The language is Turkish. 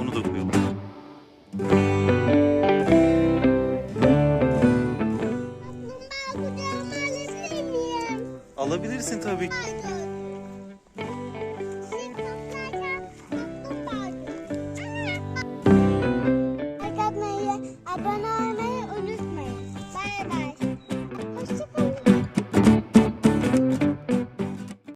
Onu da koyalım. Aslında ben bu? Alabilirsin tabii.